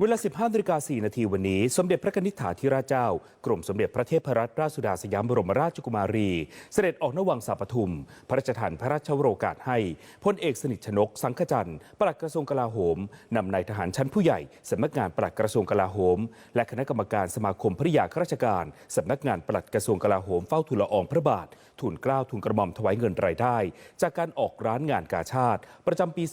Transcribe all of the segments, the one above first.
เวลา 15นาฬิกา4นาทีวันนี้ สมเด็จพระนิธิถาธิราชเจ้า กรมสมเด็จพระเทพรัตนราชสุดาสยามบรมราชกุมารี เสด็จออกนวังสาปทุม พระราชทานพระราชวโรกาสให้พลเอกสนิทชนก สังขจันทร์ปลัดกระทรวงกลาโหมนำนายทหารชั้นผู้ใหญ่สำนักงานปลัดกระทรวงกลาโหม และคณะกรรมการสมาคมภริยาข้าราชการสำนักงานปลัดกระทรวงกลาโหมเฝ้าทูลละอองพระบาททูลเกล้าทูลกระหม่อมถวายเงินรายได้ จากการออกร้านงานกาชาติ ประจำปี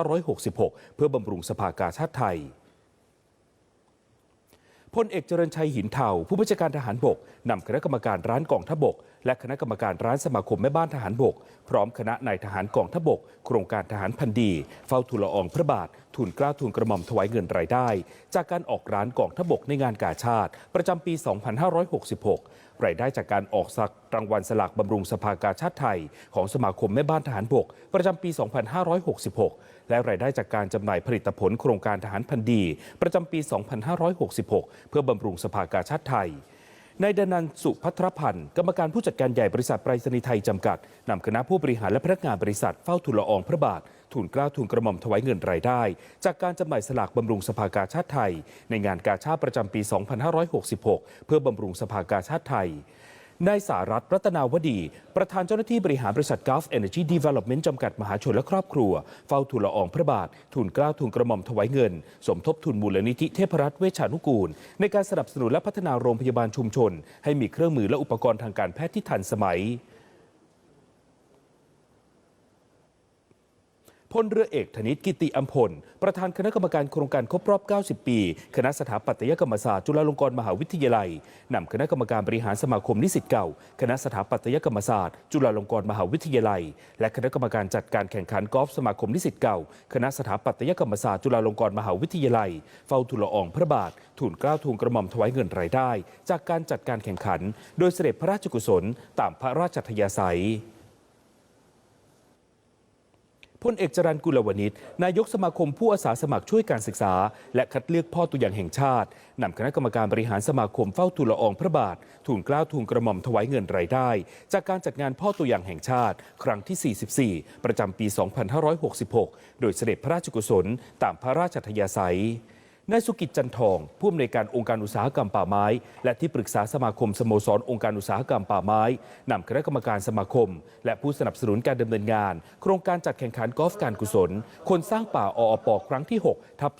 2566 เพื่อบำรุงสภากาชาติไทย พลเอกเจริญชัยหินเทาผู้บัญชาการทหารบกนำคณะกรรมการร้านกองทบกและคณะกรรมการร้านสมาคมแม่บ้านทหารบก พร้อมคณะนายทหารกองทัพบก โครงการทหารพันดี เฝ้าทูลละอองพระบาททูลเกล้าทูลกระหม่อมถวายเงินรายได้ จากการออกร้านกองทัพบกในงานกาชาติ ประจำปี 2566 รายได้จากการออกสักรางวัลสลากบำรุงสภากาชาติไทย ของสมาคมแม่บ้านทหารบก ประจำปี 2566 และรายได้จากการจำหน่ายผลิตผลโครงการทหารพันดี ประจำปี 2566 เพื่อบำรุงสภากาชาติไทย นายดนันสุพัทรพันธ์กรรมการผู้จัดการใหญ่บริษัทไปรษณีย์ไทยจำกัดนำคณะผู้บริหารและพนักงานบริษัทเฝ้าทุนละอองพระบาททุนกล้าทุนกระหม่อมถวายเงินรายได้ จากการจำหน่ายสลากบำรุงสภากาชาติไทย ในงานกาชาติประจำปี 2566 เพื่อบำรุงสภากาชาติไทย นายสารัตรัตนาวดี ประธานเจ้าหน้าที่บริหารบริษัท Gulf Energy Development จำกัดมหาชนและครอบครัว เฝ้าทูลละอองพระบาท ทุนกล้าทุนกระหม่อมถวายเงิน สมทบทุนมูลนิธิเทพรัตน์เวชานุกูล ในการสนับสนุนและพัฒนาโรงพยาบาลชุมชน ให้มีเครื่องมือและอุปกรณ์ทางการแพทย์ที่ทันสมัย พลเรือเอกธนิตกิติอัมพล ประธานคณะกรรมการโครงการครบรอบ 90 ปี คณะสถาปัตยกรรมศาสตร์จุฬาลงกรณ์มหาวิทยาลัยนำคณะกรรมการบริหารสมาคมนิสิตเก่า คณะสถาปัตยกรรมศาสตร์จุฬาลงกรณ์มหาวิทยาลัย และคณะกรรมการจัดการแข่งขันกอล์ฟสมาคมนิสิตเก่า คณะสถาปัตยกรรมศาสตร์จุฬาลงกรณ์มหาวิทยาลัย เฝ้าทูลละอองพระบาททูลเกล้าทูลกระหม่อมถวายเงินรายได้ จากการจัดการแข่งขัน โดยเสด็จพระราชกุศลตามพระราชทยาศัย พลเอกจรันกุลวณิชนายกสมาคมผู้อาสาสมัครช่วยการศึกษา และคัดเลือกพ่อตัวอย่างแห่งชาตินำคณะกรรมการบริหารสมาคมเฝ้าทูลละอองพระบาททูลเกล้าทูลกระหม่อมถวายเงินรายได้ จากการจัดงานพ่อตัวอย่างแห่งชาติ ครั้งที่ 44 ประจำปี 2566 โดยเสด็จพระราชกุศลตามพระราชทยาศัย นายสุกิจจันทองผู้อำนวยการองค์การอุตสาหกรรมป่าไม้ และที่ปรึกษาสมาคมสโมสรองค์การอุตสาหกรรมป่าไม้นำคณะกรรมการสมาคม และผู้สนับสนุนการดำเนินงาน โครงการจัดแข่งขันกอล์ฟการกุศล คนสร้างป่าออปครั้งที่6ทับ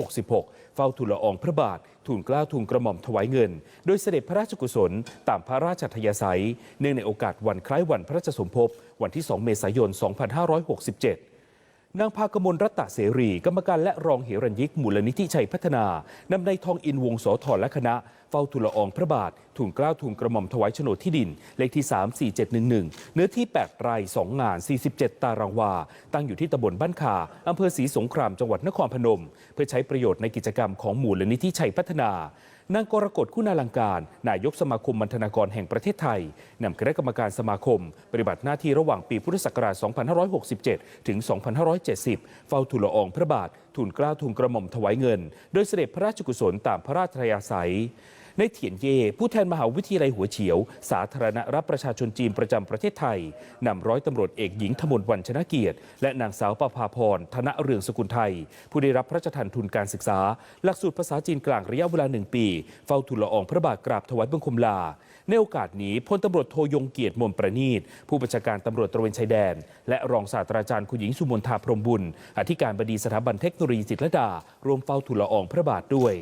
2566 เฝ้าทูลละอองพระบาททูลเกล้าทูลกระหม่อมถวายเงิน โดยเสด็จพระราชกุศล ตามพระราชทยาศัย เนื่องในโอกาสวันคล้ายวันพระราชสมภพวันที่ 2 เมษายน 2567 นางพากมลรัตตะเสรี กรรมการและรองเหรัญยิกมูลนิธิชัยพัฒนานำในทองอินวงโสธรและคณะ เฝ้าทุลละอองพระบาททุนเกล้าทุนกระหม่อมถวายโฉนดที่ดิน เลขที่ 34711 เนื้อที่ 8 ไร่2งาน 47 ตารางวา ตั้งอยู่ที่ตำบลบ้านคาอำเภอศรีสงครามจังหวัดนครพนม เพื่อใช้ประโยชน์ในกิจกรรมของหมู่ลนิธิชัยพัฒนานางกรกฎคุณาลังการ นายกสมาคมมันธนากรแห่งประเทศไทยนำคณะกรรมการสมาคม ปฏิบัติหน้าที่ระหว่างปีพุทธศักราช 2567 ถึง 2570 เฝ้าทูลละอองพระบาททูลเกล้าทูลกระหม่อมถวายเงิน โดยเสด็จพระราชกุศลตามพระราชทยาศัย ในเถียนเย่ผู้แทนมหาวิทยาลัยหัวเฉียว สาธารณรัฐประชาชนจีนประจำประเทศไทยนำร้อยตำรวจเอกหญิงธมนวันชนะเกียรติ และนางสาวประภาพรธนเรืองสกุลไทย ผู้ได้รับพระราชทานทุนการศึกษา หลักสูตรภาษาจีนกลางระยะเวลาหนึ่งปี เฝ้าทูลละอองพระบาทกราบถวายบังคมลา ในโอกาสนี้พลตำรวจโทยงเกียรติมนประณีตผู้บัญชาการตำรวจตระเวนชายแดน และรองศาสตราจารย์คุณหญิงสุมนทาพรมบุญอธิการบดีสถาบันเทคโนโลยีจิตรลดารวมเฝ้าทูลละอองพระบาทด้วย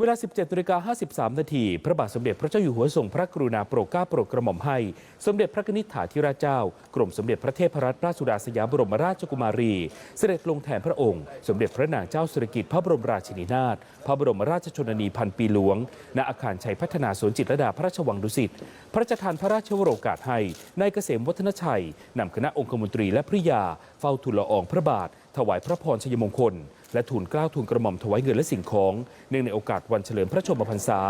เวลา 17นาฬิกา53 นาที พระบาทสมเด็จพระเจ้าอยู่หัวทรงพระกรุณาโปรดเกล้าโปรดกระหม่อมให้ สมเด็จพระนิธิถาธิราชเจ้า กรมสมเด็จพระเทพรัตนราชสุดาสยามบรมราชกุมารี เสด็จลงแทนพระองค์ สมเด็จพระนางเจ้าสิริกิติ์พระบรมราชินีนาถ พระบรมราชชนนีพันปีหลวง ณ อาคารชัยพัฒนาสวนจิตรดาพระราชวังดุสิต พระราชทานพระราชวโรกาสให้ นายเกษมวัฒนชัยนำคณะองคมนตรีและภริยา เฝ้าทูลละอองพระบาท ถวายพระพรชัยมงคล และทูลเกล้าทูลกระหม่อมถวายเงินและสิ่งของเนื่องในโอกาสวันเฉลิมพระชนมพรรษา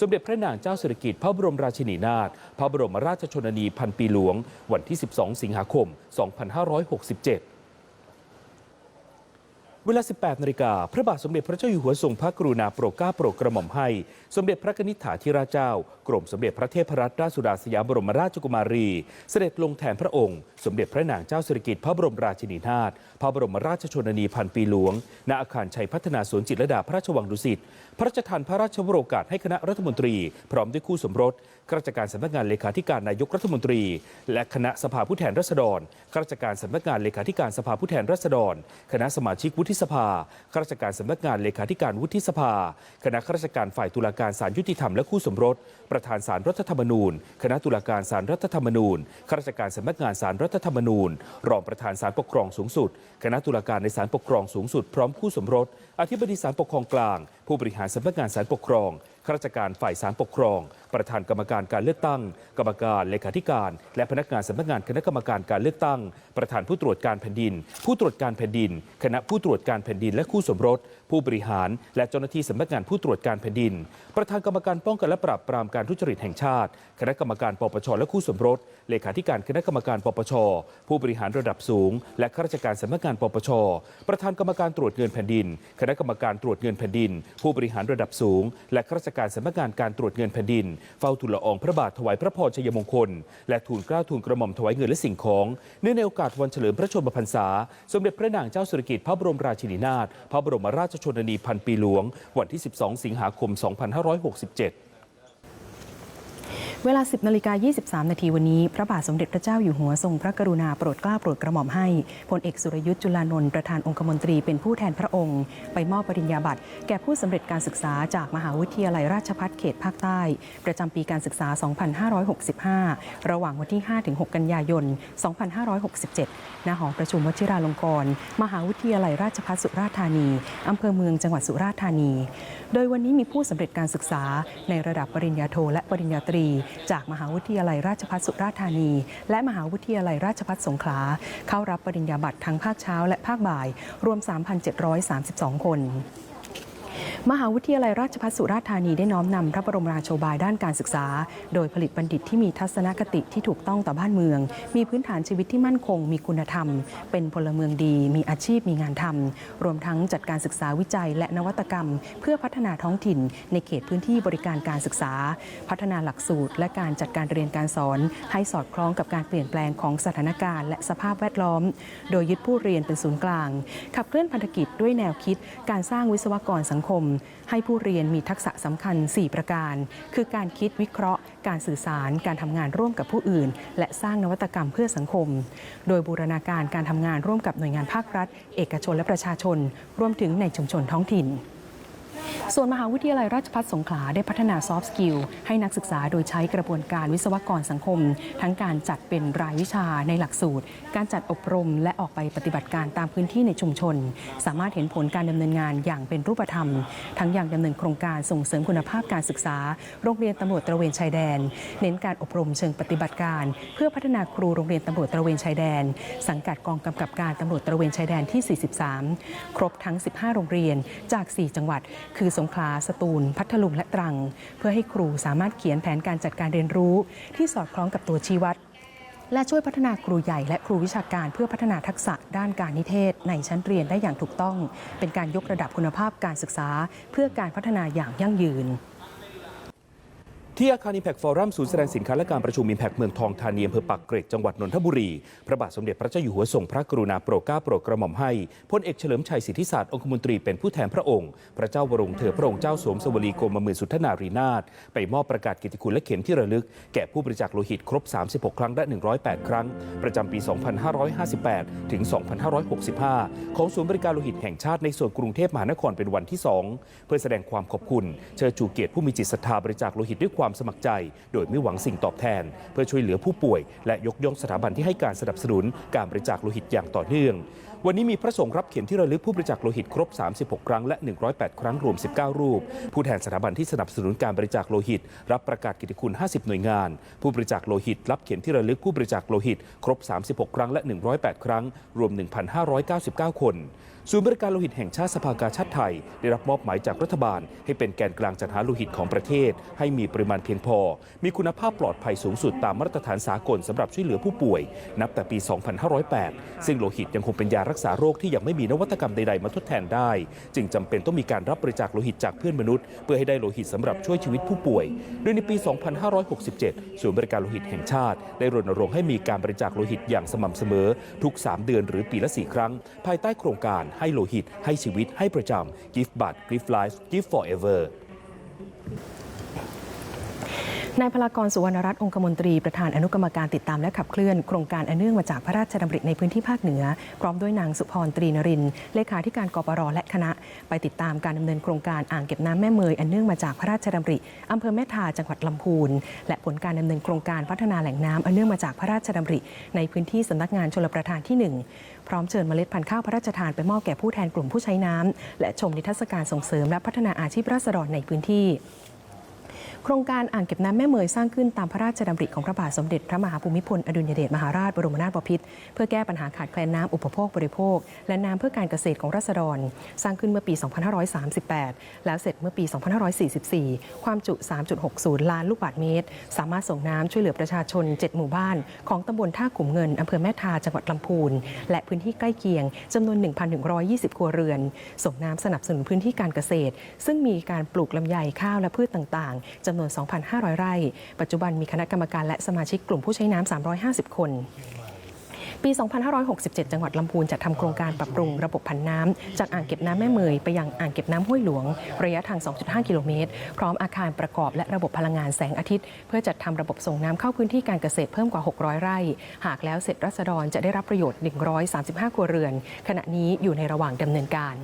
สมเด็จพระนางเจ้าสิริกิติ์พระบรมราชินีนาถพระบรมราชชนนีพันปีหลวง วันที่ 12 สิงหาคม 2567 เวลา 18นาฬิกาพระบาทสมเด็จพระเจ้าอยู่หัวทรงพระกรุณาโปรดเกล้าโปรดกระหม่อมให้ สมเด็จพระนิษฐาธิราชเจ้า กรมสมเด็จพระเทพรัตนราชสุดาสยามบรมราชกุมารี เสด็จลงแทนพระองค์ สมเด็จพระนางเจ้าสิริกิติ์พระบรมราชินีนาถพระบรมราชชนนีพันปีหลวง ณอาคารชัยพัฒนาสวนจิตรลดาพระราชวังดุสิตพระราชทานพระราชวโรกาสให้คณะรัฐมนตรี พร้อมด้วยคู่สมรสข้าราชการสำนักงานเลขาธิการนายกรัฐมนตรี และคณะสภาผู้แทนราษฎรข้าราชการสำนักงานเลขาธิการสภาผู้แทนราษฎร คณะสมาชิกวุฒิสภาข้าราชการสำนักงานเลขาธิการวุฒิสภา คณะข้าราชการฝ่ายตุลาการศาลยุติธรรมและคู่สมรส ประธานศาลรัฐธรรมนูญ คณะตุลาการศาลรัฐธรรมนูญข้าราชการสำนักงานศาลรัฐธรรมนูญ รองประธานศาลปกครองสูงสุด คณะตุลาการในศาลปกครองสูงสุดพร้อมคู่สมรส อธิบดีศาลปกครองกลาง ผู้บริหารสำนักงานศาลปกครองข้าราชการฝ่ายศาลปกครองประธานกรรมการการเลือกตั้ง กรรมการเลขาธิการ และพนักงานสำนักงานคณะกรรมการการเลือกตั้ง ประธานผู้ตรวจการแผ่นดิน ผู้ตรวจการแผ่นดิน คณะผู้ตรวจการแผ่นดินและคู่สมรส ผู้บริหาร และเจ้าหน้าที่สำนักงานผู้ตรวจการแผ่นดิน ประธานกรรมการป้องกันและปราบปรามการทุจริตแห่งชาติ คณะกรรมการปปชและคู่สมรส เลขาธิการคณะกรรมการปปช ผู้บริหารระดับสูง และข้าราชการสำนักงานปปช ประธานกรรมการตรวจเงินแผ่นดิน คณะกรรมการตรวจเงินแผ่นดิน ผู้บริหารระดับสูง และข้าราชการสำนักงานการตรวจเงินแผ่นดินเฝ้าทูลละอองพระบาทถวายพระพรชัยมงคล และทูลเกล้าทูลกระหม่อมถวายเงินและสิ่งของ เนื่องในโอกาสวันเฉลิมพระชนมพรรษา สมเด็จพระนางเจ้าสุริกิติ์พระบรมราชินีนาถพระบรมราชชนนีพันปีหลวง วันที่ 12 สิงหาคม 2567 เวลา 10นาฬิกา23 นาทีวันนี้ พระบาทสมเด็จพระเจ้าอยู่หัวทรงพระกรุณาโปรดเกล้าโปรดกระหม่อมให้พลเอกสุรยุทธ์จุลานนท์ประธานองคมนตรีเป็นผู้แทนพระองค์ ไปมอบปริญญาบัตรแก่ผู้สำเร็จการศึกษาจากมหาวิทยาลัยราชภัฏเขตภาคใต้ ประจำปีการศึกษา 2565 ระหว่างวันที่ 5-6 กันยายน 2567 ณ หอประชุมวชิราลงกรณ์มหาวิทยาลัยราชภัฏสุราษฎร์ธานีอำเภอเมืองจังหวัดสุราษฎร์ธานี โดยวันนี้มีผู้สำเร็จการศึกษาในระดับปริญญาโทและปริญญาตรีจากมหาวิทยาลัยราชภัฏสุราษฎร์ธานี และมหาวิทยาลัยราชภัฏสงขลา เข้ารับปริญญาบัตรทั้งภาคเช้าและภาคบ่าย รวม 3,732 คน มหาวิทยาลัยราชภัฏสุราษฎร์ธานีได้น้อมนำพระบรมราโชบายด้านการศึกษา โดยผลิตบัณฑิตที่มีทัศนคติที่ถูกต้องต่อบ้านเมือง มีพื้นฐานชีวิตที่มั่นคง มีคุณธรรม เป็นพลเมืองดี มีอาชีพมีงานทำรวมทั้งจัดการศึกษาวิจัย และนวัตกรรม เพื่อพัฒนาท้องถิ่น ในเขตพื้นที่บริการการศึกษา พัฒนาหลักสูตร และการจัดการเรียนการสอน ให้สอดคล้องกับการเปลี่ยนแปลงของสถานการณ์ และสภาพแวดล้อม โดยยึดผู้เรียนเป็นศูนย์กลาง ขับเคลื่อนพันธกิจด้วยแนวคิด การสร้างวิศวกรสังคมให้ผู้เรียนมีทักษะสำคัญ 4 ประการ คือการคิดวิเคราะห์ การสื่อสาร การทำงานร่วมกับผู้อื่น และสร้างนวัตกรรมเพื่อสังคม โดยบูรณาการการทำงานร่วมกับหน่วยงานภาครัฐ เอกชนและประชาชน รวมถึงในชุมชนท้องถิ่น ส่วนมหาวิทยาลัยราชภัฏสงขลาได้พัฒนาซอฟต์สกิลให้นักศึกษาโดยใช้กระบวนการวิศวกรสังคม ทั้งการจัดเป็นรายวิชาในหลักสูตร การจัดอบรม และออกไปปฏิบัติการตามพื้นที่ในชุมชน สามารถเห็นผลการดำเนินงานอย่างเป็นรูปธรรม ทั้งอย่างดำเนินโครงการส่งเสริมคุณภาพการศึกษา โรงเรียนตำรวจตระเวนชายแดน เน้นการอบรมเชิงปฏิบัติการ เพื่อพัฒนาครูโรงเรียนตำรวจตระเวนชายแดน สังกัดกองกำกับการตำรวจตระเวนชายแดนที่ 43 ครบทั้ง 15 โรงเรียนจาก 4 จังหวัดคือสงขลาสตูล พัทลุงและตรัง เพื่อให้ครูสามารถเขียนแผนการจัดการเรียนรู้ ที่สอดคล้องกับตัวชี้วัด และช่วยพัฒนาครูใหญ่และครูวิชาการเพื่อพัฒนาทักษะด้านการนิเทศ ในชั้นเรียนได้อย่างถูกต้อง เป็นการยกระดับคุณภาพการศึกษา เพื่อการพัฒนาอย่างยั่งยืน ที่อาคาร Impact Forum ศูนย์แสดงสินค้าและการประชุม Impact เมืองทองธานีอำเภอปักเกร็ดจังหวัดนนทบุรี พระบาทสมเด็จพระเจ้าอยู่หัวทรงพระกรุณาโปรดเกล้าโปรดกระหม่อมให้พลเอกเฉลิมชัยสิทธิศาสตร์องคมนตรีเป็นผู้แทนพระองค์ พระเจ้าวรวงเธอพระองค์เจ้าสวมสวลีโกมมือสุทธนารีนาถไปมอบประกาศกิตติคุณและเข็มที่ระลึก แก่ผู้บริจาคโลหิตครบ 36 ครั้งและ 108 ครั้ง ประจำปี 2558 ถึง 2565 ของศูนย์บริการโลหิตแห่งชาติในส่วนกรุงเทพมหานครเป็นวันที่ 2 เพื่อแสดงความขอบคุณเชิญชูเกียรติผู้มีจิตศรัทธาบริจาคโลหิตด้วยความความสมัครใจ โดยไม่หวังสิ่งตอบแทน เพื่อช่วยเหลือผู้ป่วย และยกย่องสถาบันที่ให้การสนับสนุนการบริจาคโลหิตอย่างต่อเนื่องวันนี้มีพระสงฆ์รับเข็มที่ระลึกผู้บริจาคโลหิตครบ 36 ครั้งและ 108 ครั้งรวม 19 รูป ผู้แทนสถาบันที่สนับสนุนการบริจาคโลหิต รับประกาศกิตติคุณ 50 หน่วยงาน ผู้บริจาคโลหิต รับเข็มที่ระลึกผู้บริจาคโลหิต ครบ 36 ครั้งและ 108 ครั้ง รวม 1,599 คนศูนย์บริการโลหิตแห่งชาติสภากาชาติไทย ได้รับมอบหมายจากรัฐบาล ให้เป็นแกนกลางจัดหาโลหิตของประเทศ ให้มีปริมาณเพียงพอ มีคุณภาพปลอดภัยสูงสุดตามมาตรฐานสากลสำหรับช่วยเหลือผู้ป่วย นับแต่ปี 2508 ซึ่งโลหิตยังคงเป็นยารักษาโรคที่ยังไม่มีนวัตกรรมใดๆมาทดแทนได้ จึงจำเป็นต้องมีการรับบริจาคโลหิตจากเพื่อนมนุษย์ เพื่อให้ได้โลหิตสำหรับช่วยชีวิตผู้ป่วย โดยในปี 2567 ศูนย์บริการโลหิตแห่งชาติ ได้รณรงค์ให้มีการบริจาคโลหิตอย่างสม่ำเสมอ ทุก 3 เดือนหรือปีละ 4 ครั้ง ภายใต้โครงการให้โลหิต ให้ชีวิต ให้ประจำ Give Blood Give Life Give Forever นายพลากรสุวรรณรัตน์องคมนตรีประธานอนุกรรมการติดตามและขับเคลื่อนโครงการอันเนื่องมาจากพระราชดำริในพื้นที่ภาคเหนือ พร้อมด้วยนางสุพรตรีนรินเลขาธิการกปรและคณะ ไปติดตามการดำเนินโครงการอ่างเก็บน้ำแม่เมยอันเนื่องมาจากพระราชดำริอำเภอแม่ทาจังหวัดลำพูนและผลการดำเนินโครงการพัฒนาแหล่งน้ำอันเนื่องมาจากพระราชดำริในพื้นที่สำนักงานชลประทานที่หนึ่งพร้อมเชิญเมล็ดพันธุ์ข้าวพระราชทานไปมอบแก่ผู้แทนกลุ่มผู้ใช้น้ำและชมนิทรรศการส่งเสริมและพัฒนาอาชีพราษฎรในพื้นที่ โครงการอ่างเก็บน้ำแม่เมยสร้างขึ้นตามพระราชดำริของพระบาทสมเด็จพระมหาภูมิพลอดุลยเดชมหาราชบรมนาถบพิตรเพื่อแก้ปัญหาขาดแคลนน้ำอุปโภคบริโภค และน้ำเพื่อการเกษตรของราษฎร สร้างขึ้นเมื่อปี 2538 แล้วเสร็จเมื่อปี 2544 ความจุ 3.60 ล้านลูกบาศก์เมตร สามารถส่งน้ำช่วยเหลือประชาชน 7 หมู่บ้าน ของตำบลท่าขุมเงินอำเภอแม่ทาจังหวัดลำพูน และพื้นที่ใกล้เคียงจำนวน 1,120 ครัวเรือน ส่งน้ำสนับสนุนพื้นที่การเกษตร ซึ่งมีการปลูกลำไยข้าวและพืชต่างๆจำนวน 2,500 ไร่ ปัจจุบันมีคณะกรรมการและสมาชิกกลุ่มผู้ใช้น้ำ350 คนปี 2567 จังหวัดลำพูนจัดทำโครงการปรับปรุงระบบผันน้ำจากอ่างเก็บน้ำแม่เมยไปยังอ่างเก็บน้ำห้วยหลวง ระยะทาง 2.5 กิโลเมตร พร้อมอาคารประกอบและระบบพลังงานแสงอาทิตย์ เพื่อจัดทำระบบส่งน้ำเข้าพื้นที่การเกษตรเพิ่มกว่า 600 ไร่ หากแล้วเสร็จรัษฎรจะได้รับประโยชน์ 135 ครัวเรือน ขณะนี้อยู่ในระหว่างดำเนินการ